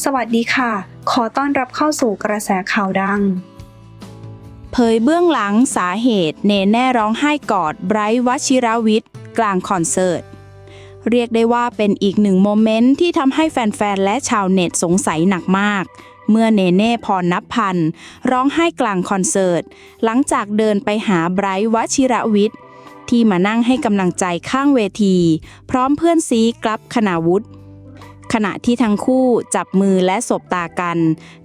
สวัสดีค่ะ ขอต้อนรับเข้าสู่กระแสข่าวดัง เผยเบื้องหลังสาเหตุเนแน่ร้องไห้กอดไบรท์วชิรวิทย์ กลางคอนเสิร์ต เรียกได้ว่าเป็นอีกหนึ่งโมเมนต์ที่ทำให้แฟน ๆ และชาวเน็ตสงสัยหนักมาก เมื่อเนเน่พรนับพัน ร้องไห้กลางคอนเสิร์ต หลังจากเดินไปหาไบรท์วชิรวิทย์ ที่มานั่งให้กำลังใจข้างเวที พร้อมเพื่อนซีกลับคณาวุฒิ ขณะที่ทั้งคู่จับมือและสบตากัน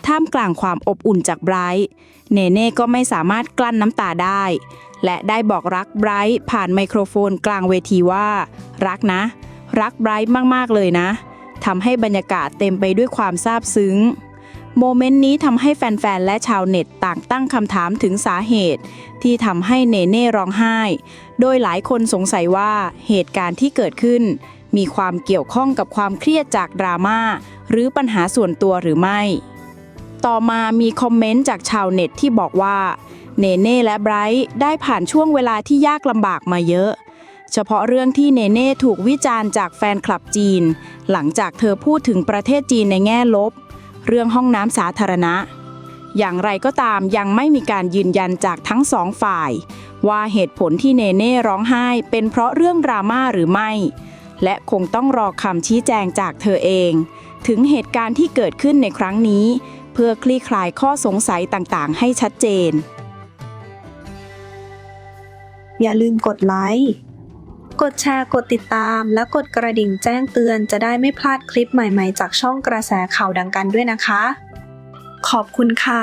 ท่ามกลางความอบอุ่นจากไบรท์เนเน่ก็ไม่สามารถกลั้นน้ำตาได้ และได้บอกรักไบรท์ผ่านไมโครโฟนกลางเวทีว่า รักนะ รักไบรท์มาก ๆ เลยนะทำให้บรรยากาศเต็มไปด้วยความซาบซึ้ง โมเมนต์นี้ทำให้แฟน ๆ และชาวเน็ตต่างตั้งคำถามถึงสาเหตุ ที่ทำให้เนเน่ร้องไห้ โดยหลายคนสงสัยว่าเหตุการณ์ที่เกิดขึ้น มีความเกี่ยวข้องกับความเครียดจากดราม่าหรือปัญหาส่วนตัวหรือไม่ ต่อมามีคอมเมนต์จากชาวเน็ตที่บอกว่า เนเน่และไบรท์ได้ผ่านช่วงเวลาที่ยากลำบากมาเยอะ เฉพาะเรื่องที่เนเน่ถูกวิจารณ์จากแฟนคลับจีน หลังจากเธอพูดถึงประเทศจีนในแง่ลบ เรื่องห้องน้ำสาธารณะ อย่างไรก็ตามยังไม่มีการยืนยันจากทั้งสองฝ่ายว่าเหตุผลที่เนเน่ร้องไห้เป็นเพราะเรื่องดราม่าหรือไม่ และคงต้องรอคำชี้แจงจากเธอเอง ถึงเหตุการณ์ที่เกิดขึ้นในครั้งนี้ เพื่อคลี่คลายข้อสงสัยต่างๆ ให้ชัดเจน อย่าลืมกดไลค์กดแชร์กดติดตาม และกดกระดิ่งแจ้งเตือนจะได้ไม่พลาดคลิปใหม่ๆ จากช่องกระแสข่าวดังกันด้วยนะคะ ขอบคุณค่ะ